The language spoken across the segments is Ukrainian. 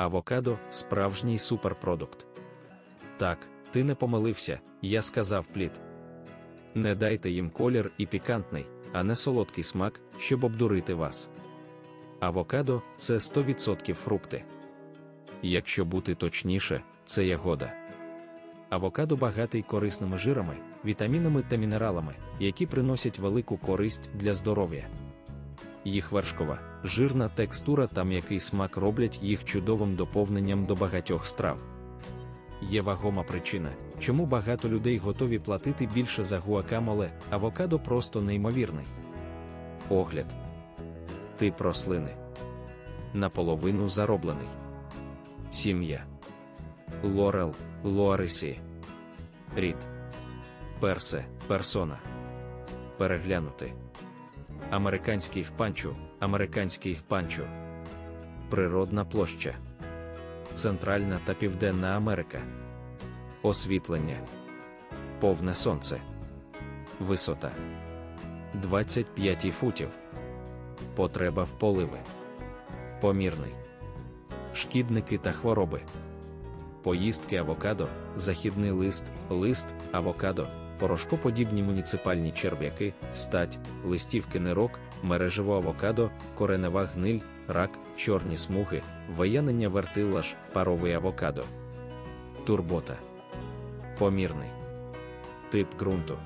Авокадо справжній суперпродукт. Так, ти не помилився, я сказав плід. Не дайте їм колір і пікантний, а не солодкий смак, щоб обдурити вас. Авокадо це 100% фрукти. Якщо бути точніше, це ягода. Авокадо багатий корисними жирами, вітамінами та мінералами, які приносять велику користь для здоров'я. Їх вершкова, жирна текстура та м'який смак роблять їх чудовим доповненням до багатьох страв. Є вагома причина, чому багато людей готові платити більше за гуакамоле, авокадо просто неймовірний. Огляд. Тип рослини. Наполовину зароблений. Сім'я. Лорел, Луарисі. Рід. Персе, персона. Переглянути. Американський панчу, американський панчу. Природна площа. Центральна та Південна Америка. Освітлення. Повне сонце. Висота 25 футів. Потреба в поливи. Помірний. Шкідники та хвороби. Поїздки авокадо, західний лист, лист, авокадо, порошкоподібні муніципальні черв'яки, стать, листівки нирок, мережево авокадо, коренева гниль, рак, чорні смуги, виянення вертилаш, паровий авокадо. Турбота. Помірний. Тип ґрунту.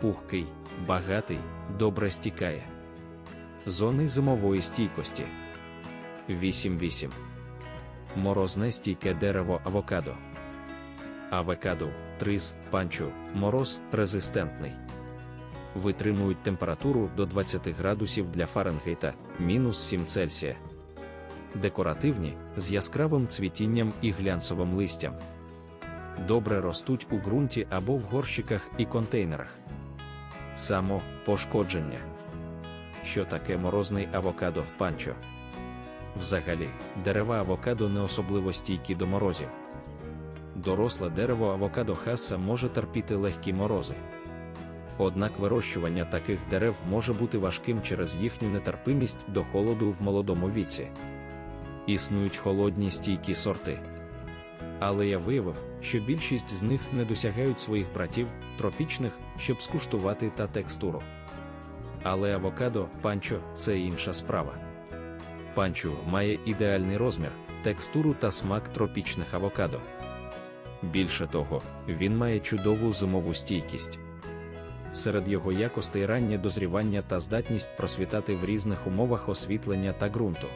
Пухкий, багатий, добре стікає. Зони зимової стійкості. 8-8. Морозне стійке дерево авокадо. Авокадо, трис, панчу, мороз резистентний. Витримують температуру до 20 градусів для Фаренгейта, мінус 7 Цельсія. Декоративні з яскравим цвітінням і глянцевим листям. Добре ростуть у ґрунті або в горщиках і контейнерах. Само пошкодження. Що таке морозний авокадо в панчо? Взагалі, дерева авокадо не особливо стійкі до морозів. Доросле дерево авокадо хаса може терпіти легкі морози. Однак вирощування таких дерев може бути важким через їхню нетерпимість до холоду в молодому віці. Існують холодні стійкі сорти. Але я виявив, що більшість з них не досягають своїх братів, тропічних, щоб скуштувати та текстуру. Але авокадо, панчо це інша справа. Панчу має ідеальний розмір, текстуру та смак тропічних авокадо. Більше того, він має чудову зимову стійкість. Серед його якостей раннє дозрівання та здатність просвітати в різних умовах освітлення та ґрунту.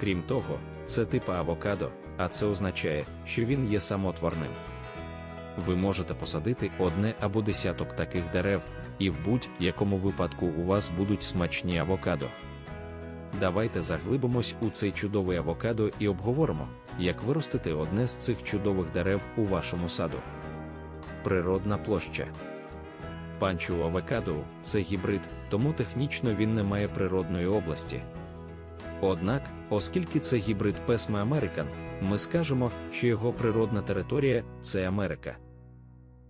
Крім того, це типа авокадо, а це означає, що він є самотворним. Ви можете посадити одне або десяток таких дерев, і в будь-якому випадку у вас будуть смачні авокадо. Давайте заглибимось у цей чудовий авокадо і обговоримо, як виростити одне з цих чудових дерев у вашому саду. Природна площа. Панчу авокадо це гібрид, тому технічно він не має природної області. Однак, оскільки це гібрид Песме Американ, ми скажемо, що його природна територія це Америка.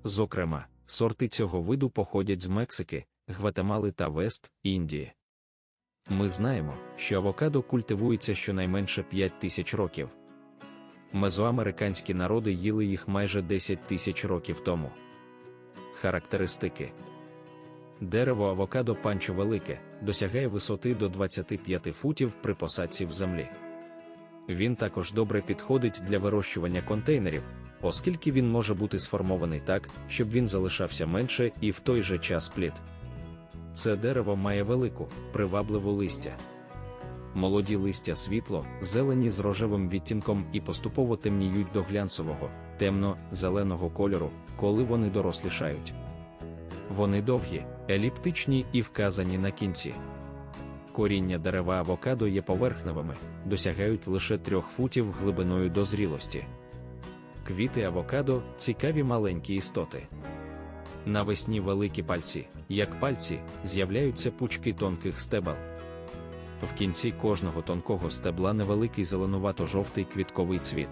Зокрема, сорти цього виду походять з Мексики, Гватемали та Вест Індії. Ми знаємо, що авокадо культивується щонайменше 5 тисяч років. Мезоамериканські народи їли їх майже 10 тисяч років тому. Характеристики Дерево авокадо панчо велике, досягає висоти до 25 футів при посадці в землі. Він також добре підходить для вирощування контейнерів, оскільки він може бути сформований так, щоб він залишався менше і в той же час плід. Це дерево має велику, привабливу листя. Молоді листя світло, зелені з рожевим відтінком і поступово темніють до глянцевого, темно-зеленого кольору, коли вони дорослішають. Вони довгі, еліптичні і вказані на кінці. Коріння дерева авокадо є поверхневими, досягають лише трьох футів глибиною до зрілості. Квіти авокадо цікаві маленькі істоти. Навесні великі пальці, як пальці, з'являються пучки тонких стебел. В кінці кожного тонкого стебла невеликий зеленувато-жовтий квітковий цвіт.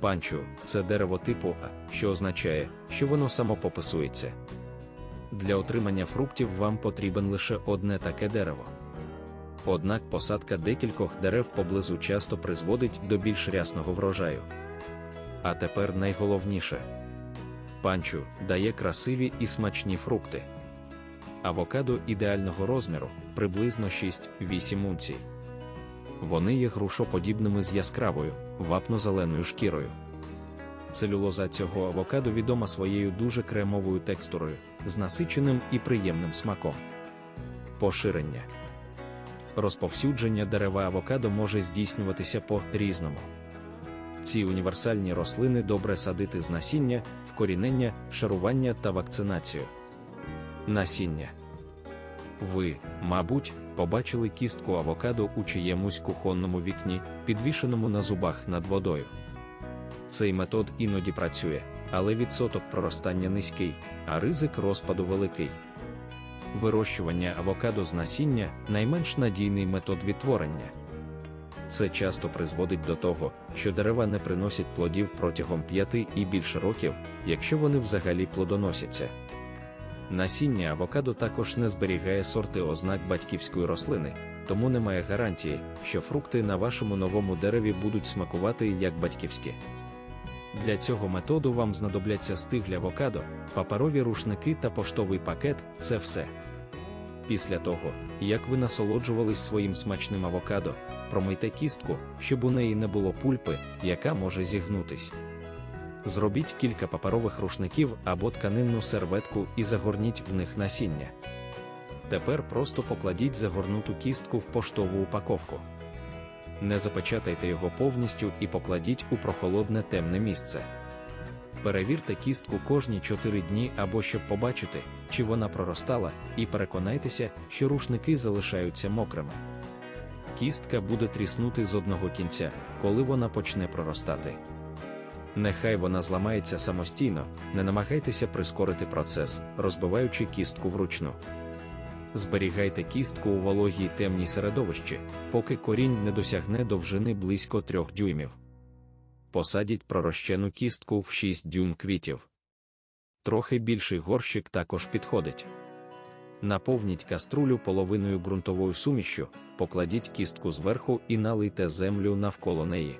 Панчу це дерево типу А, що означає, що воно самопописується. Для отримання фруктів вам потрібен лише одне таке дерево. Однак посадка декількох дерев поблизу часто призводить до більш рясного врожаю. А тепер найголовніше панчу дає красиві і смачні фрукти. Авокадо ідеального розміру приблизно 6-8 унцій. Вони є грушоподібними з яскравою, вапно-зеленою шкірою. Целюлоза цього авокадо відома своєю дуже кремовою текстурою, з насиченим і приємним смаком. Поширення розповсюдження дерева авокадо може здійснюватися по різному. Ці універсальні рослини добре садити з насіння, вкорінення, шарування та вакцинацію. Насіння. Ви, мабуть, побачили кістку авокадо у чиємусь кухонному вікні, підвішеному на зубах над водою. Цей метод іноді працює, але відсоток проростання низький, а ризик розпаду великий. Вирощування авокадо з насіння найменш надійний метод відтворення. Це часто призводить до того, що дерева не приносять плодів протягом п'яти і більше років, якщо вони взагалі плодоносяться. Насіння авокадо також не зберігає сорти ознак батьківської рослини, тому немає гарантії, що фрукти на вашому новому дереві будуть смакувати як батьківські. Для цього методу вам знадобляться стиглі авокадо, паперові рушники та поштовий пакет це все. Після того, як ви насолоджувались своїм смачним авокадо, промийте кістку, щоб у неї не було пульпи, яка може зігнутись. Зробіть кілька паперових рушників або тканинну серветку і загорніть в них насіння. Тепер просто покладіть загорнуту кістку в поштову упаковку. Не запечатайте його повністю і покладіть у прохолодне темне місце. Перевірте кістку кожні 4 дні або щоб побачити, чи вона проростала, і переконайтеся, що рушники залишаються мокрими. Кістка буде тріснути з одного кінця, коли вона почне проростати. Нехай вона зламається самостійно, не намагайтеся прискорити процес, розбиваючи кістку вручну. Зберігайте кістку у вологій темній середовищі, поки корінь не досягне довжини близько 3 дюймів. Посадіть пророщену кістку в 6 дюйм квітів. Трохи більший горщик також підходить. Наповніть каструлю половиною ґрунтовою сумішю, покладіть кістку зверху і налийте землю навколо неї.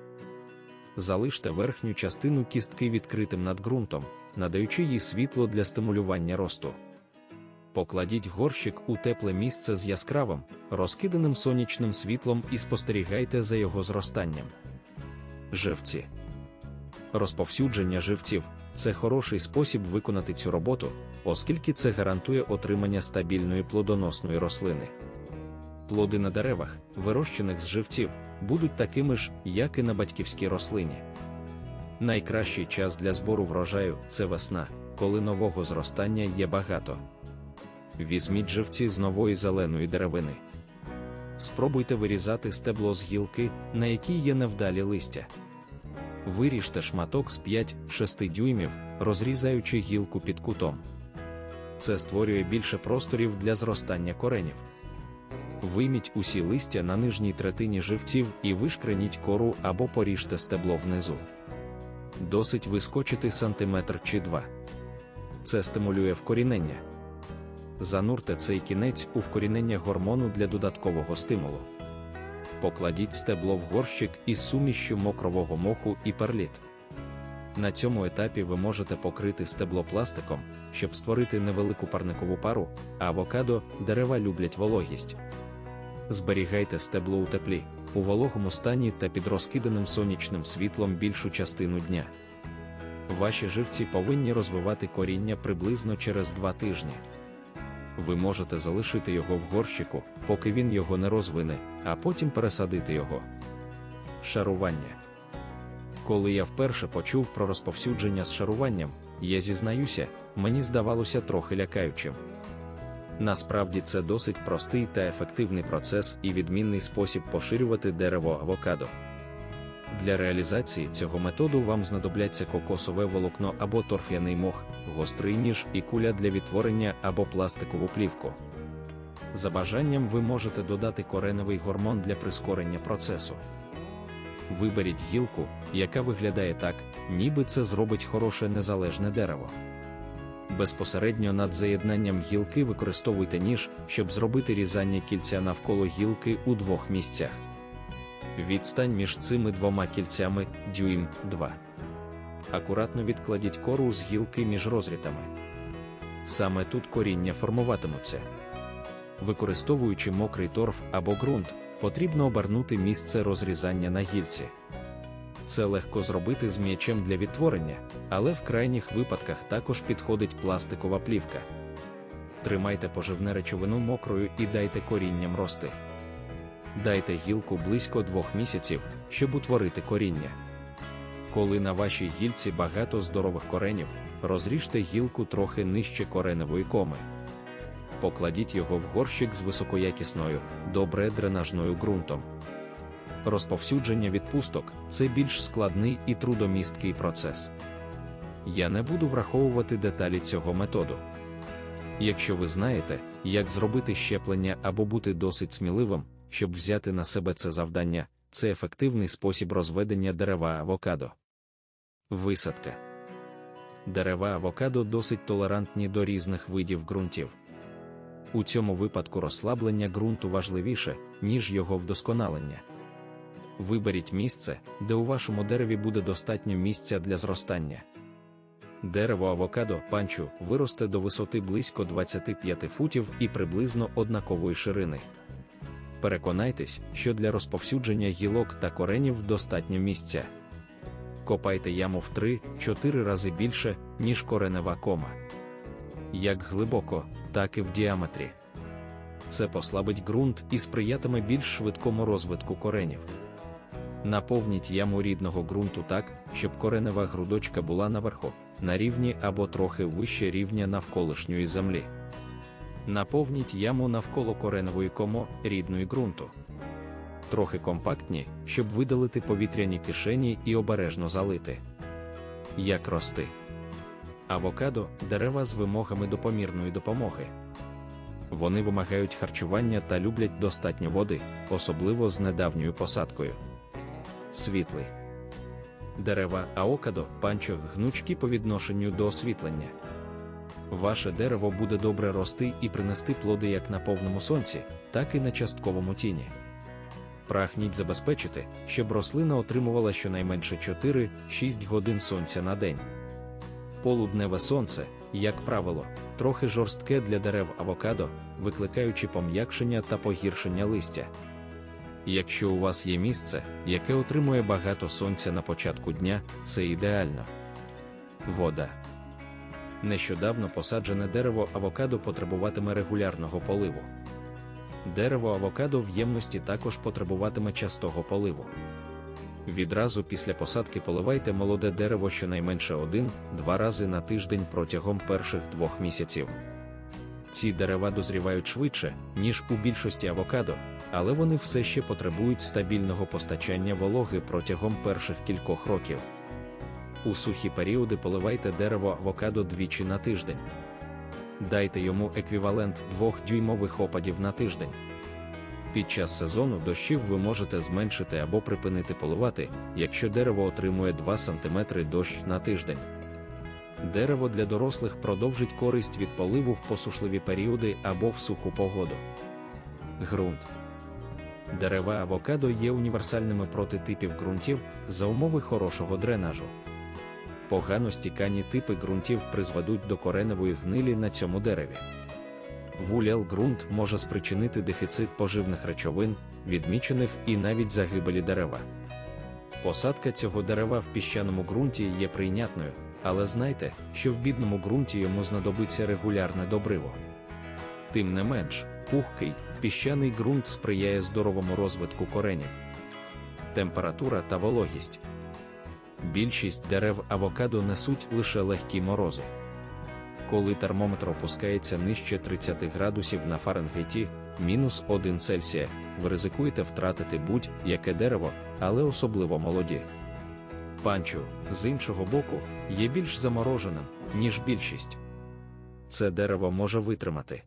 Залиште верхню частину кістки відкритим над ґрунтом, надаючи їй світло для стимулювання росту. Покладіть горщик у тепле місце з яскравим, розкиданим сонячним світлом і спостерігайте за його зростанням. Живці. Розповсюдження живців це хороший спосіб виконати цю роботу, оскільки це гарантує отримання стабільної плодоносної рослини. Плоди на деревах, вирощених з живців, будуть такими ж, як і на батьківській рослині. Найкращий час для збору врожаю це весна, коли нового зростання є багато. Візьміть живці з нової зеленої деревини. Спробуйте вирізати стебло з гілки, на якій є невдалі листя. Виріжте шматок з 5-6 дюймів, розрізаючи гілку під кутом. Це створює більше просторів для зростання коренів. Вийміть усі листя на нижній третині живців і вишкреніть кору або поріжте стебло внизу. Досить вискочити сантиметр чи два. Це стимулює вкорінення. Занурте цей кінець у вкорінення гормону для додаткового стимулу. Покладіть стебло в горщик із сумішю мокрового моху і перліт. На цьому етапі ви можете покрити стебло пластиком, щоб створити невелику парникову пару, а авокадо дерева люблять вологість. Зберігайте стебло у теплі, у вологому стані та під розкиданим сонячним світлом більшу частину дня. Ваші живці повинні розвивати коріння приблизно через 2 тижні. Ви можете залишити його в горщику, поки він його не розвине, а потім пересадити його. Шарування. Коли я вперше почув про розповсюдження з шаруванням, я зізнаюся, мені здавалося трохи лякаючим. Насправді це досить простий та ефективний процес і відмінний спосіб поширювати дерево авокадо. Для реалізації цього методу вам знадобляться кокосове волокно або торф'яний мох, гострий ніж і куля для відтворення або пластикову плівку. За бажанням ви можете додати кореневий гормон для прискорення процесу. Виберіть гілку, яка виглядає так, ніби це зробить хороше незалежне дерево. Безпосередньо над заєднанням гілки використовуйте ніж, щоб зробити різання кільця навколо гілки у двох місцях. Відстань між цими двома кільцями дюйм 2. Акуратно відкладіть кору з гілки між розрітами. Саме тут коріння формуватимуться. Використовуючи мокрий торф або ґрунт, потрібно обернути місце розрізання на гільці. Це легко зробити з м'ячем для відтворення, але в крайніх випадках також підходить пластикова плівка. Тримайте поживне речовину мокрою і дайте корінням рости. Дайте гілку близько двох місяців, щоб утворити коріння. Коли на вашій гілці багато здорових коренів, розріжте гілку трохи нижче кореневої коми. Покладіть його в горщик з високоякісною, добре дренажною ґрунтом. Розповсюдження відпусток це більш складний і трудомісткий процес. Я не буду враховувати деталі цього методу. Якщо ви знаєте, як зробити щеплення або бути досить сміливим, щоб взяти на себе це завдання, це ефективний спосіб розведення дерева авокадо. Висадка дерева авокадо досить толерантні до різних видів ґрунтів. У цьому випадку розслаблення ґрунту важливіше, ніж його вдосконалення. Виберіть місце, де у вашому дереві буде достатньо місця для зростання. Дерево авокадо панчу виросте до висоти близько 25 футів і приблизно однакової ширини. Переконайтесь, що для розповсюдження гілок та коренів достатньо місця. Копайте яму в 3-4 рази більше, ніж коренева кома. Як глибоко, так і в діаметрі. Це послабить ґрунт і сприятиме більш швидкому розвитку коренів. Наповніть яму рідного ґрунту так, щоб коренева грудочка була наверху, на рівні або трохи вище рівня навколишньої землі. Наповніть яму навколо кореневої комо рідної ґрунту. Трохи компактні, щоб видалити повітряні кишені і обережно залити. Як рости. Авокадо дерева з вимогами допомірної допомоги. Вони вимагають харчування та люблять достатньо води, особливо з недавньою посадкою. Світлий. Дерева аокадо панчо гнучкі по відношенню до освітлення. Ваше дерево буде добре рости і принести плоди як на повному сонці, так і на частковому тіні. Прагніть забезпечити, щоб рослина отримувала щонайменше 4-6 годин сонця на день. Полудневе сонце, як правило, трохи жорстке для дерев авокадо, викликаючи пом'якшення та погіршення листя. Якщо у вас є місце, яке отримує багато сонця на початку дня, це ідеально. Вода. Нещодавно посаджене дерево авокадо потребуватиме регулярного поливу. Дерево авокадо в ємності також потребуватиме частого поливу. Відразу після посадки поливайте молоде дерево щонайменше один-два рази на тиждень протягом перших двох місяців. Ці дерева дозрівають швидше, ніж у більшості авокадо, але вони все ще потребують стабільного постачання вологи протягом перших кількох років. У сухі періоди поливайте дерево авокадо двічі на тиждень. Дайте йому еквівалент 2-дюймових опадів на тиждень. Під час сезону дощів ви можете зменшити або припинити поливати, якщо дерево отримує 2 см дощ на тиждень. Дерево для дорослих продовжить користь від поливу в посушливі періоди або в суху погоду. Ґрунт. Дерева авокадо є універсальними проти типів ґрунтів за умови хорошого дренажу. Погано стікані типи ґрунтів призведуть до кореневої гнилі на цьому дереві. Вулял ґрунт може спричинити дефіцит поживних речовин, відмічених і навіть загибелі дерева. Посадка цього дерева в піщаному ґрунті є прийнятною, але знайте, що в бідному ґрунті йому знадобиться регулярне добриво. Тим не менш, пухкий, піщаний ґрунт сприяє здоровому розвитку коренів. Температура та вологість. Більшість дерев авокадо несуть лише легкі морози. Коли термометр опускається нижче 30 градусів на Фаренгейті, мінус 1 Цельсія, ви ризикуєте втратити будь-яке дерево, але особливо молоді. Панчу, з іншого боку, є більш замороженим, ніж більшість. Це дерево може витримати